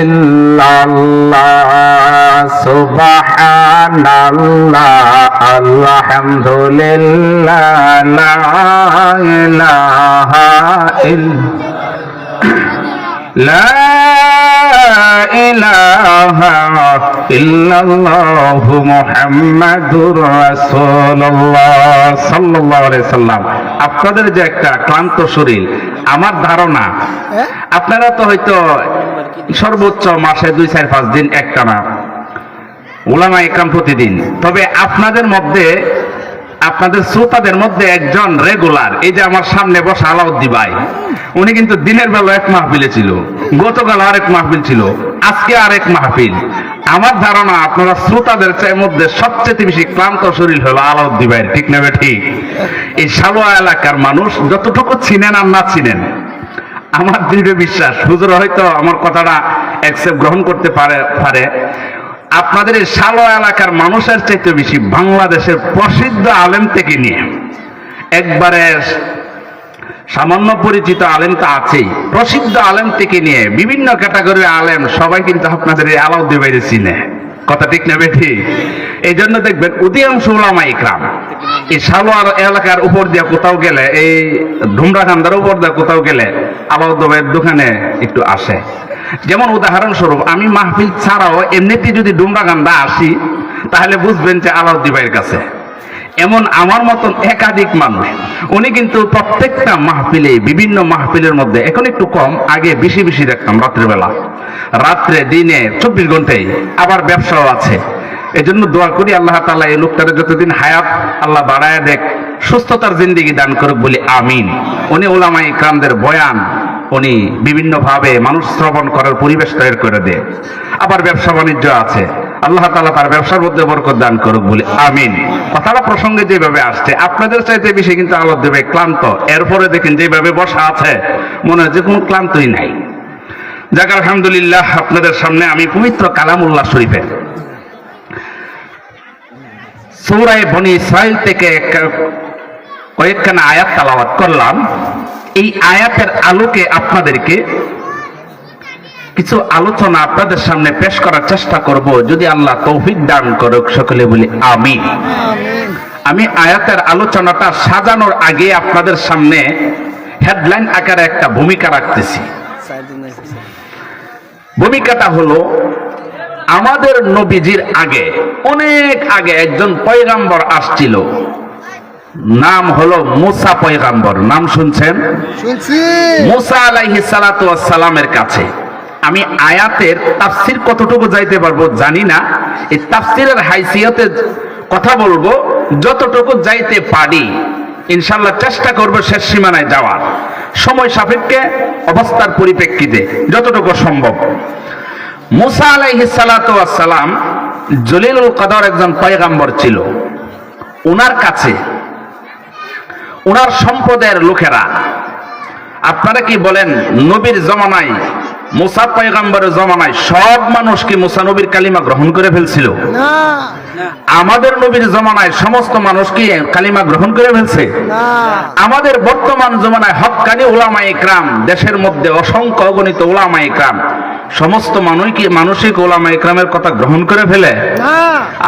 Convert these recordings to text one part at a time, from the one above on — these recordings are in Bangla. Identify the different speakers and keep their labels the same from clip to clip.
Speaker 1: ইল্লাল্লাহ সুবহানাল্লাহ আলহামদুলিল্লাহ লা ইলাহা ইল্লা لا إله إلا الله محمد رسول الله صلى الله عليه وسلم আপনাদের যে একটা ক্লান্ত শরীর আমার ধারণা আপনারা তো হয়তো সর্বোচ্চ মাসে দুই, চার, পাঁচ দিন একটানা। ওলামা একরাম প্রতিদিন। তবে আপনাদের মধ্যে, আপনাদের শ্রোতাদের মধ্যে একজন রেগুলার এই যে আমার সামনে বসা আলাউদ্দি ভাই, উনি কিন্তু দিনের বেলা এক মাহফিলে ছিল। গতকাল আরেক মাহফিল ছিল। আজকে আরেক মাহফিল। আমার ধারণা আপনারা শ্রোতাদের মধ্যে সবচেয়ে বেশি ক্লান্ত শরীর হলো আলাউদ্দি ভাইয়ের। ঠিক নেবে ঠিক এই সালোয়া এলাকার মানুষ যতটুকু চিনেন আর না চিনেন আমার দৃঢ় বিশ্বাস। হুজুর হয়তো আমার কথাটা অ্যাকসেপ্ট গ্রহণ করতে পারে পারে। আপনাদের এই সালো এলাকার মানুষের চাইতে বেশি বাংলাদেশের প্রসিদ্ধ আলেম থেকে নিয়ে। একবারে সামান্য পরিচিত আলেম তো আছেই। প্রসিদ্ধ আলেম থেকে নিয়ে বিভিন্ন ক্যাটাগরির আলেম সবাই কিন্তু আপনাদের এই আলাউদ্দি বাইরে চিনে কথা ঠিক না বেঠি? এই জন্য দেখবেন অধিকাংশ ওলামা ইকরাম, এই সালোয়ার এলাকার উপর দিয়ে কোথাও গেলে, এই ধুমরা খান্দার উপর দিয়ে কোথাও গেলে আলাউদ্দি দোকানে একটু আসে। যেমন উদাহরণস্বরূপ, আমি মাহফিল ছাড়াও এমনিতে যদি ডুমরা ডুমরাগান্দা আসি, তাহলে বুঝবেন যে আলাউদ্দি ভাইয়ের কাছে। এমন আমার মতন একাধিক মানুষ। উনি কিন্তু প্রত্যেকটা মাহফিলে, বিভিন্ন মাহফিলের মধ্যে, এখন একটু কম, আগে বেশি বেশি দেখতাম রাত্রেবেলা। রাত্রে, দিনে, চব্বিশ ঘন্টায়। আবার ব্যবসাও আছে। এই জন্য দোয়া করি আল্লাহ তালা এই লোকটার যতদিন হায়াত, আল্লাহ বাড়ায় দেখ, সুস্থতার জিন্দিগি দান করুক বলি আমিন। উনি ওলামাই কামদের বয়ান, উনি বিভিন্নভাবে মানুষ শ্রবণ করার পরিবেশ তৈরি করে দেয়। আবার ব্যবসা বাণিজ্য আছে। আল্লাহ তালা তার ব্যবসার মধ্যে বরকত দান করুক বলে, আমিন। কথাটা প্রসঙ্গে যেভাবে আসছে, আপনাদের চাইতে বেশি কিন্তু আলো দেবে ক্লান্ত। এরপরে দেখেন যেভাবে বসা আছে, মনে হয় যে কোনো ক্লান্তই নাই। যাক, আলহামদুলিল্লাহ, আপনাদের সামনে আমি পবিত্র কালামুল্লাহ শরীফের সৌরায় বনি ইসরায়েল থেকে কয়েকখানা আয়াত তালাওয়াত করলাম। এই আয়াতের আলোকে আপনাদেরকে কিছু আলোচনা আপনাদের সামনে পেশ করার চেষ্টা করব যদি আল্লাহ তৌফিক দান করুক সকলে বলি আমি আমি আয়াতের আলোচনাটা সাজানোর আগে আপনাদের সামনে হেডলাইন আকারে একটা ভূমিকা রাখতেছি। ভূমিকাটা হলো আমাদের নবীজির আগে অনেক আগে একজন পয়গাম্বর আসছিল। নাম হলো মুসা পয়গাম্বর। নাম শুনছেন?
Speaker 2: শুনছি।
Speaker 1: মুসা আলাইহি সালাতু সালামের কাছে। আমি আয়াতের তাফসির কতটুকু যাইতে পারব জানি না। এই তাফসিরের হাইসিয়তে কথা বলব, যতটুকু যাইতে পারি ইনশাল্লাহ চেষ্টা করব শেষ সীমানায় যাওয়ার। সময় সাপেক্ষে অবস্থার পরিপ্রেক্ষিতে যতটুকু সম্ভব। মুসা আলাইহি সালাতু সালাম জলিলুল কদর একজন পয়গাম্বর ছিল। ওনার কাছে ওনার সম্প্রদায়ের লোকেরা, আপনারা কি বলেন, নবীর জমানায় মুসা পায়গাম্বরের জমানায় সব মানুষ কি মুসা নবীর কালিমা গ্রহণ করে ফেলছিল? আমাদের নবীর জমানায় সমস্ত মানুষ কি কালিমা গ্রহণ করে ফেলছে? আমাদের বর্তমান জমানায় হকানি ওলামাই ক্রাম দেশের মধ্যে অসংখ্য অগণিত ওলামাই ইকরাম সমস্ত মানুষ কি মানসিক ওলামা ইকরামের কথা গ্রহণ করে ফেলে।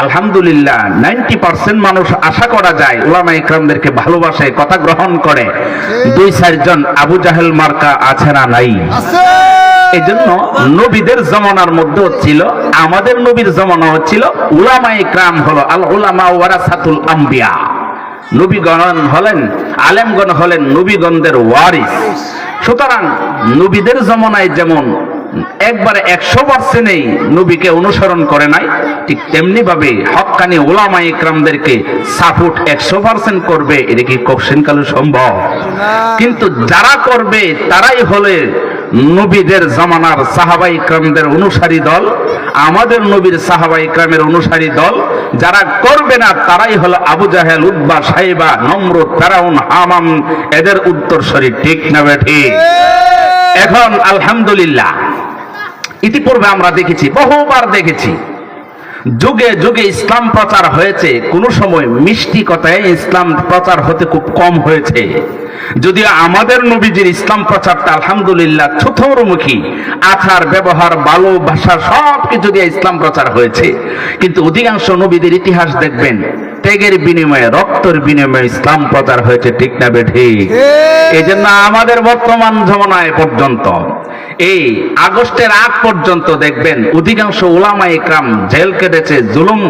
Speaker 1: আলহামদুলিল্লাহ নাইনটি পার্সেন্ট মানুষ আশা করা যায় ওলামা ইকরামদেরকে ভালোবাসে কথা গ্রহণ করে। দুই চারজন আবু জাহেল মার্কা আছে না নাই? এই জন্য নবীদের জমানার মধ্যে ছিল আমাদের নবীর জমানা হচ্ছিল উলামা ইকরাম হলো আল উলামা ওয়ারাসাতুল আম্বিয়া। নবীগণ হলেন আলেমগণ হলেন নবীগণদের ওয়ারিস। সুতরাং নবীদের জমানায় যেমন একবারে একশো পার্সেন্টেই নবীকে অনুসরণ করে নাই। ঠিক তেমনি ভাবে হক্কানি ওলামা ইকরামদেরকে সাপোর্ট একশো পার্সেন্ট করবে এটা কি কোশ্চেন কালে সম্ভব? কিন্তু যারা করবে তারাই হলে নবীদের জামানার সাহাবাই ইকরামদের অনুসারী দল আমাদের নবীর সাহাবা ইকরামের অনুসারী দল। যারা করবে না তারাই হলো আবু জাহেল উদ্বা সাইবা নমরুদ ফেরাউন হামাম এদের উত্তরসরি। ঠিক না ঠিক। এখন আলহামদুলিল্লাহ। ইতিপূর্বে আমরা দেখেছি, বহুবার দেখেছি। যুগে যুগে ইসলাম প্রচার হয়েছে, কোন সময় মিষ্টি কথায় ইসলাম প্রচার হতে খুব কম হয়েছে। যদিও আমাদের নবীজির ইসলাম প্রচারটা আলহামদুলিল্লাহ ছুথরমুখী আচার, ব্যবহার ভালোবাসা সব কিছু দিয়ে ইসলাম প্রচার হয়েছে। কিন্তু অধিকাংশ নবীদের ইতিহাস দেখবেন ত্যাগের বিনিময়ে রক্তের বিনিময়ে ইসলাম প্রচার হয়েছে ঠিক না বেঠি? এই জন্য আমাদের বর্তমান জমানায় পর্যন্ত এই আগস্টের আগ পর্যন্ত দেখবেন অধিকাংশ ওলামা ইকরাম জেল কেটেছে জুলুম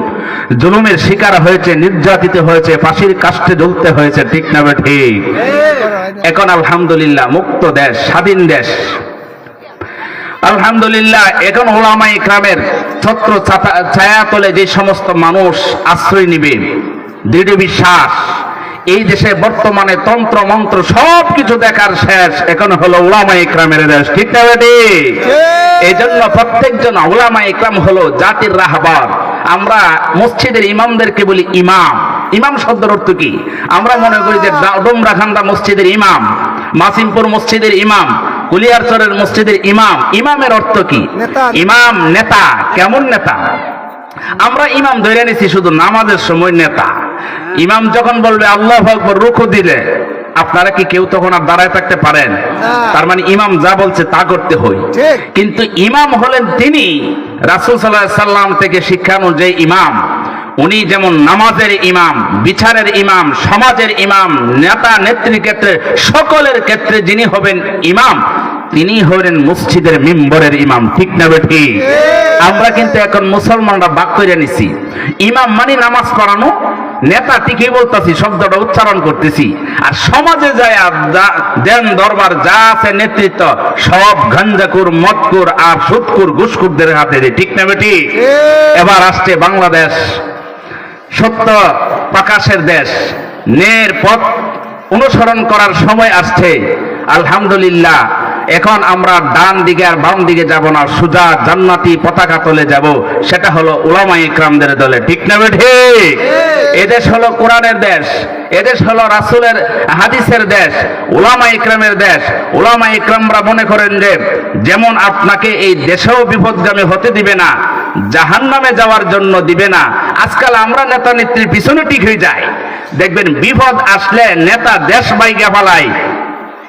Speaker 1: জুলুমের শিকার হয়েছে নির্যাতিত হয়েছে ফাঁসির কাষ্টে ঝুলতে হয়েছে ঠিক না বেঠি? এখন আলহামদুলিল্লাহ মুক্ত দেশ স্বাধীন দেশ। আলহামদুলিল্লাহ এখন ওলামা ইকরামের ছত্র ছাতা- ছায়া তলে যে সমস্ত মানুষ আশ্রয় নিবে দৃঢ় বিশ্বাস এই দেশে বর্তমানে তন্ত্র মন্ত্র সব কিছু দেখার শেষ এখন হলো ওলামা ইকরামের দেশ। ঠিক না এই জন্য প্রত্যেকজন ওলামা ইকরাম হলো জাতির রাহবার। আমরা মসজিদের ইমামদেরকে বলি ইমাম। ইমাম শব্দের অর্থ কি? আমরা মনে করি যে ডোমরাখান্দা মসজিদের ইমাম মাসিমপুর মসজিদের ইমাম কুলিয়ারচরের মসজিদের ইমাম। ইমামের অর্থ কি? ইমাম নেতা। কেমন নেতা? আমরা ইমাম ধরে নিছি শুধু নামাজের সময় নেতা। ইমাম যখন বলবে আল্লাহ আকবর রুখু দিলে আপনারা কি কেউ তখন আর দাঁড়ায় থাকতে পারেন? তার মানে ইমাম যা বলছে তা করতে
Speaker 2: ঠিক।
Speaker 1: কিন্তু ইমাম হলেন তিনি। রাসুল সাল্লাহ সাল্লাম থেকে শিক্ষা অনুযায়ী ইমাম। উনি যেমন নামাজের ইমাম বিচারের ইমাম সমাজের ইমাম নেতা নেত্রী ক্ষেত্রে সকলের ক্ষেত্রে যিনি হবেন ইমাম তিনি হলেন মসজিদের মিম্বরের ইমাম ঠিক না বেঠি? আমরা কিন্তু এখন মুসলমানরা বাক করে নিছি। ইমাম মানে নামাজ পড়ানো নেতা ঠিকই বলতেছি শব্দটা উচ্চারণ করতেছি। আর সমাজে যায় দেন দরবার যা আছে নেতৃত্ব সব গাঞ্জাকুর মদকুর আর সুদকুর ঘুসকুরদের হাতে দিয়ে, ঠিক না বেটি এবার আসছে বাংলাদেশ সত্য প্রকাশের দেশ। ন্যায়ের পথ অনুসরণ করার সময় আসছে। আলহামদুলিল্লাহ এখন আমরা ডান দিকে আর বাম দিকে যাব না সুজা জান্নাতি পতাকা তলে যাব। সেটা হলো উলামা ইকরামদের দলে। ঠিক না বেঠে? এদেশ হলো কোরআনের দেশ এদেশ হলো রাসুলের হাদিসের দেশ উলামা ইকরামের দেশ। উলামা ইকরামরা মনে করেন যে যেমন আপনাকে এই দেশেও বিপদগামী হতে দিবে না জাহান নামে যাওয়ার জন্য দিবে না। আজকাল আমরা নেতা নেত্রীর পিছনে ঠিক হয়ে যায় দেখবেন বিপদ আসলে নেতা দেশ বাইকে পালায়।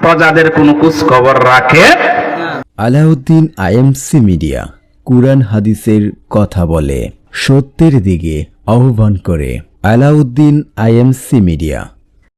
Speaker 1: প্রজাদের কোনো কুচ খবর রাখে?
Speaker 3: আলাউদ্দিন আইএমসি মিডিয়া কুরআন হাদিসের কথা বলে সত্যের দিকে আহ্বান করে আলাউদ্দিন আইএমসি মিডিয়া।